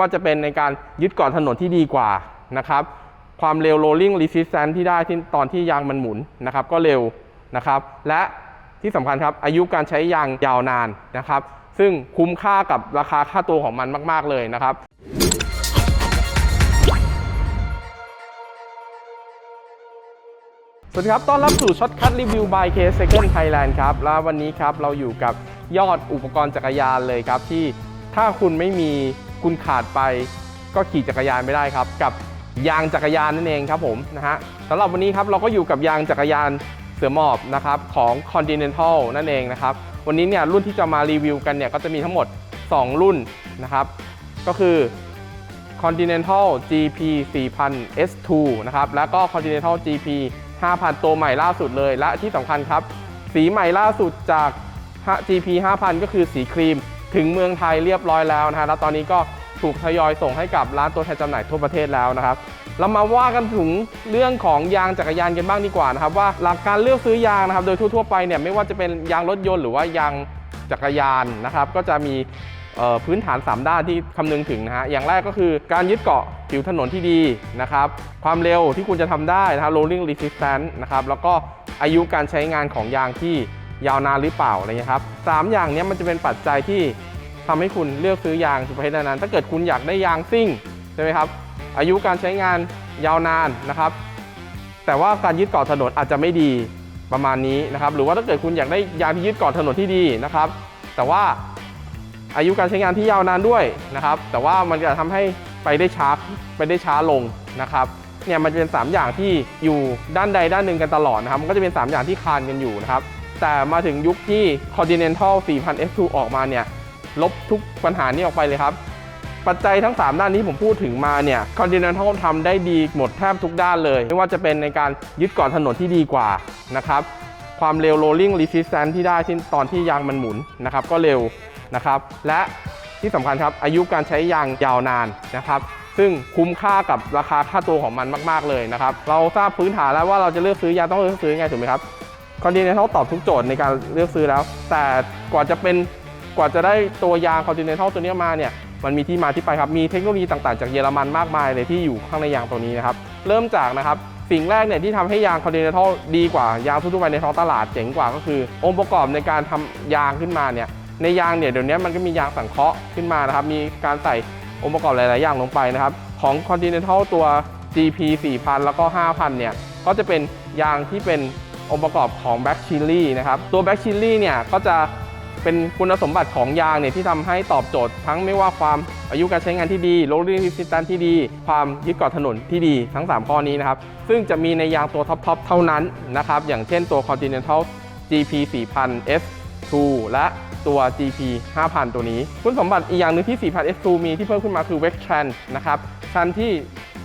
ว่าจะเป็นในการยึดเกาะถนนที่ดีกว่านะครับความเร็ว rolling resistance ที่ได้ที่ตอนที่ยางมันหมุนนะครับ ก็เร็วนะครับ และที่สำคัญครับอายุการใช้ยางยาวนานนะครับ ซึ่งคุ้มค่ากับราคาค่าตัวของมันมาก ๆ เลยนะครับสวัสดีครับ ต้อนรับสู่ช็อตคัทรีวิว by K Second Thailand ครับ แล้ววันนี้ครับ เราอยู่กับยอดอุปกรณ์จักรยานเลยครับ ที่ถ้าคุณไม่มี คุณขาดไปก็ขี่จักรยานไม่ได้ครับ กับยางจักรยานนั่นเองครับผมนะฮะสำหรับวันนี้ครับเราก็อยู่กับยางจักรยานเสือหมอบนะครับของ Continental นั่นเองนะครับวันนี้เนี่ยรุ่นที่จะมารีวิวกันเนี่ยก็จะมีทั้งหมด 2 รุ่นนะครับ ก็คือ Continental GP 4000 S2 นะครับแล้วก็ Continental GP 5000 ตัวใหม่ล่าสุดเลย และที่สำคัญครับ สีใหม่ล่าสุดจาก GP 5000 ก็คือสีครีม ถึงเมืองไทยเรียบร้อยแล้วนะฮะแล้วตอนนี้ก็ถูกทยอยส่งให้กับร้านตัวแทนจำหน่ายทั่วประเทศแล้วนะครับเรามาว่ากันถึงเรื่องของยางจักรยานกันบ้างดีกว่านะครับว่าหลักการเลือกซื้อยางนะครับ โดยทั่วๆไปเนี่ยไม่ว่าจะเป็นยางรถยนต์หรือว่ายางจักรยานนะครับ ก็จะมีพื้นฐาน 3 ด้านที่คำนึงถึงนะฮะอย่างแรกก็คือการยึดเกาะผิวถนนที่ดีนะครับ ความเร็วที่คุณจะทำได้นะครับ rolling resistance นะครับแล้วก็อายุการใช้งานของยางที่ ยาวนานหรือเปล่าอะไรเงี้ยครับสามอย่างเนี้ยมันจะเป็นปัจจัยที่ทำให้คุณเลือกซื้อยางประเภทนั้น ถ้าเกิดคุณอยากได้ยางซิ่งใช่ไหมครับ อายุการใช้งานยาวนานนะครับ แต่ว่าการยึดเกาะถนนอาจจะไม่ดีประมาณนี้นะครับ หรือว่าถ้าเกิดคุณอยากได้ยางที่ยึดเกาะถนนที่ดีนะครับ แต่ว่าอายุการใช้งานที่ยาวนานด้วยนะครับ แต่ว่ามันจะทำให้ไปได้ช้าไปได้ช้าลงนะครับเนี่ยมันจะเป็น 3 อย่างที่อยู่ด้านใดด้านหนึ่งกันตลอดนะครับ มันก็จะเป็น 3 อย่างที่คานกันอยู่นะครับ แต่มาถึงยุคที่ Continental 4000 S2 ออกมาเนี่ย ลบทุกปัญหานี้ออกไปเลยครับ ปัจจัยทั้ง 3 ด้านที่ผมพูดถึงมาเนี่ย Continental ทำได้ดีหมดแทบทุกด้านเลย ไม่ว่าจะเป็นในการยึดเกาะถนนที่ดีกว่านะครับความเร็ว rolling resistance ที่ได้ที่ตอนที่ยางมันหมุนนะครับ ก็เร็วนะครับ และที่สำคัญครับ อายุการใช้ยางยาวนานนะครับ ซึ่งคุ้มค่ากับราคาค่าตัวของมันมาก ๆ เลยนะครับ เราทราบพื้นฐานแล้วว่าเราจะเลือกซื้อยางต้องเลือกซื้อยังไงถูกไหมครับ Continental ตอบทุกโจทย์ในการเลือกซื้อแล้ว แต่กว่าจะเป็นกว่าจะได้ตัวยาง Continental ตัวนี้มาเนี่ยมันมีที่มาที่ไปครับ มีเทคโนโลยีต่างๆจากเยอรมันมากมายเลยที่อยู่ข้างในยางตัวนี้นะครับ เริ่มจากนะครับ สิ่งแรกเนี่ยที่ทำให้ยาง Continental ดีกว่ายางทั่วไปในท้องตลาดเจ๋งกว่าก็คือ องค์ประกอบในการทำยางขึ้นมาเนี่ย ในยางเนี่ยเดี๋ยวนี้มันก็มียางสังเคราะห์ขึ้นมานะครับ มีการใส่องค์ประกอบหลายๆอย่างลงไปนะครับ ของ Continental ตัว GP 4000 แล้วก็ 5,000 เนี่ย ก็จะเป็นยางที่เป็น องค์ประกอบของ Black Chili นะครับตัว Black Chili เนี่ยก็จะเป็นคุณสมบัติของยางเนี่ยที่ทำให้ตอบโจทย์ทั้งไม่ว่าความอายุการใช้งานที่ดี rolling resistance ที่ดี ความยึดเกาะถนนที่ดีทั้ง 3 ข้อนี้นะครับ ซึ่งจะมีในยางตัวท็อปๆเท่านั้นนะครับ อย่างเช่นตัว Continental GP 4000 S2 และตัว GP 5000 ตัวนี้ คุณสมบัติอีกอย่างหนึ่งที่ 4000 S2 มีที่เพิ่มขึ้นมาคือ Wet Tran นะครับชั้นที่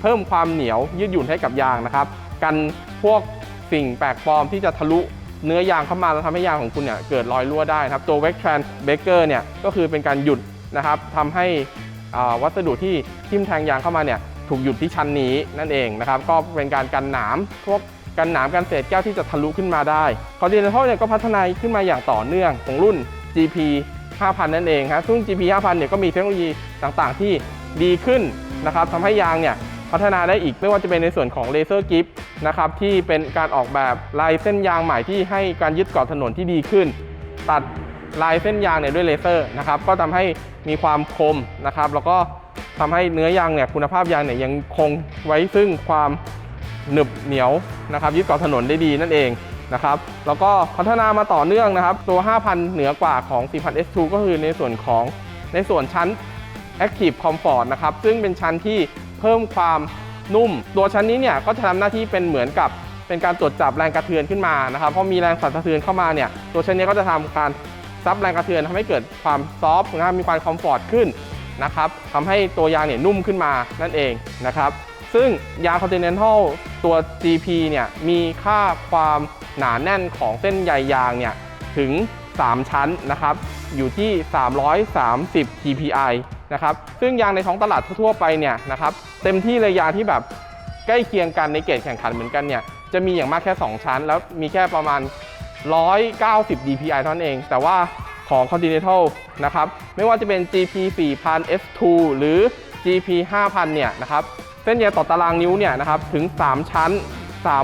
เพิ่มความเหนียวยืดหยุ่นให้กับยางนะครับ กันพวก สิ่งแปลกปลอมที่จะทะลุเนื้อยางเข้ามาแล้วทำให้ยางของคุณเนี่ยเกิดรอยรั่วได้นะครับตัว Wet Tran Breaker เนี่ยก็คือเป็นการหยุดนะครับทำให้วัสดุที่ทิ่มแทงยางเข้ามาเนี่ยถูกหยุดที่ชั้นนี้นั่นเองนะครับก็เป็นการกันหนามพวกกันหนามกันเศษแก้วที่จะทะลุขึ้นมาได้ Continental เนี่ยก็พัฒนาขึ้นมาอย่างต่อเนื่องของรุ่น GP 5000 นั่นเองครับซึ่ง GP 5000 เนี่ยก็มีเทคโนโลยีต่างๆ ที่ดีขึ้นนะครับทำให้ยางเนี่ย พัฒนาได้อีกไม่ว่าจะเป็นในส่วนของเลเซอร์กิฟนะครับที่เป็นการออกแบบลายเส้นยางใหม่ที่ให้การยึดเกาะถนนที่ดีขึ้น ตัดลายเส้นยางเนี่ยด้วยเลเซอร์นะครับก็ทำให้มีความคมนะครับ แล้วก็ทำให้เนื้อยางเนี่ยคุณภาพยางเนี่ยยังคงไว้ซึ่งความหนึบเหนียวนะครับยึดเกาะถนนได้ดีนั่นเองนะครับแล้วก็พัฒนามาต่อเนื่องนะครับ ตัว 5,000 เหนือกว่าของ 4,000 S2 ก็คือในส่วนของในส่วนชั้น Active Comfort นะครับซึ่งเป็นชั้นที่ พิ่มความนุ่ม ตัวชั้นนี้เนี่ยก็จะทำหน้าที่เป็นเหมือนกับเป็นการตรวจจับแรงกระเทือนขึ้นมานะครับเพราะมีแรงสั่นสะเทือนเข้ามาเนี่ยตัวชั้นนี้ก็จะทำการซับแรงกระเทือนทำให้เกิดความซอฟต์นะครับมีความคอมฟอร์ตขึ้นนะครับทำให้ตัวยางเนี่ยนุ่มขึ้นมานั่นเองนะครับซึ่งยาง Continental ตัว GP เนี่ยมีค่าความหนาแน่นของเส้นใยยางเนี่ยถึง 3 ชั้นนะครับอยู่ที่ 330 TPI นะครับซึ่งยางในท้องตลาดทั่วไปเนี่ยนะครับเต็มที่เลยยางที่แบบใกล้เคียงกันในเกรดแข่งขันเหมือนกันเนี่ยจะมีอย่างมากแค่ 2 ชั้น แล้วมีแค่ประมาณ 190 DPI เท่านั้นเอง แต่ว่าของ Continental นะครับไม่ว่าจะเป็น GP 4000 S2 หรือ GP 5000เนี่ยนะครับเส้นใยต่อตารางนิ้วเนี่ยนะครับถึง 3 ชั้น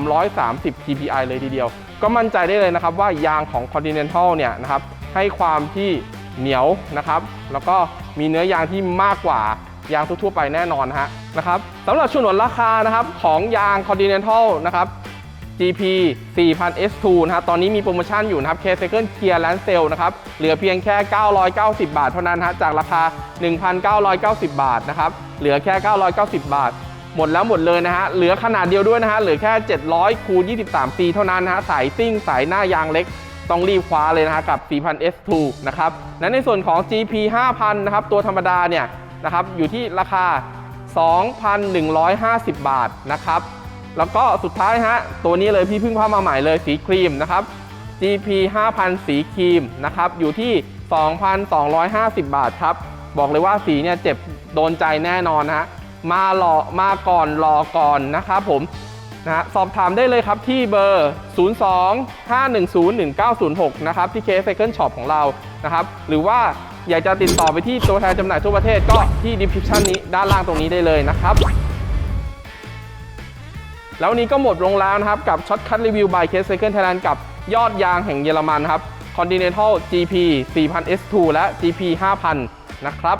330 TPI เลยทีเดียว ก็มั่นใจได้เลยนะครับว่ายางของ Continental เนี่ยนะครับให้ความที่เหนียวนะครับ แล้วก็ มีเนื้อยางที่มากกว่ายางทั่วๆไปแน่นอนฮะนะครับสำหรับฉนวนราคานะครับของยาง Continental นะครับ GP 4000 S2 นะครับ ตอนนี้มีโปรโมชั่นอยู่นะครับ K-Cycle Clearance Sale นะครับ เหลือเพียงแค่ 990 บาทเท่านั้นฮะ จากราคา 1,990 บาทนะครับ เหลือแค่ 990 บาท หมดแล้วหมดเลยนะฮะ เหลือขนาดเดียวด้วยนะฮะ เหลือแค่ 700คูณ23ปีเท่านั้นนะฮะ สายซิ่ง สายหน้ายางเล็ก ต้องรีบคว้าเลยนะฮะกับ 4000 S2 นะครับและในส่วนของ GP 5000 นะครับ ตัวธรรมดาเนี่ยนะครับอยู่ที่ราคา 2,150 บาทนะครับแล้วก็สุดท้ายฮะตัวนี้เลยพี่เพิ่งพามาใหม่เลยสีครีมนะครับ GP 5000 สีครีมนะครับอยู่ที่ 2,250 บาทครับ บอกเลยว่าสีเนี่ยเจ็บโดนใจแน่นอนนะฮะมาหล่อมาก่อนรอก่อนนะครับผม นะฮะสอบถามได้เลยครับที่เบอร์ 02-510-1906 นะครับ ที่ K Cycle Shop ของเรานะครับ หรือว่าอยากจะติดต่อไปที่ตัวแทนจำหน่ายทั่วประเทศก็ที่ description นี้ด้านล่างตรงนี้ได้เลยนะครับ แล้ววันนี้ก็หมดลงแล้วนะครับ กับช็อตคั t รีวิว by Case Cycle Thailand กับยอดยางแห่งเยอรมันครับ Continental GP 4000 S2 และ GP 5000 นะครับ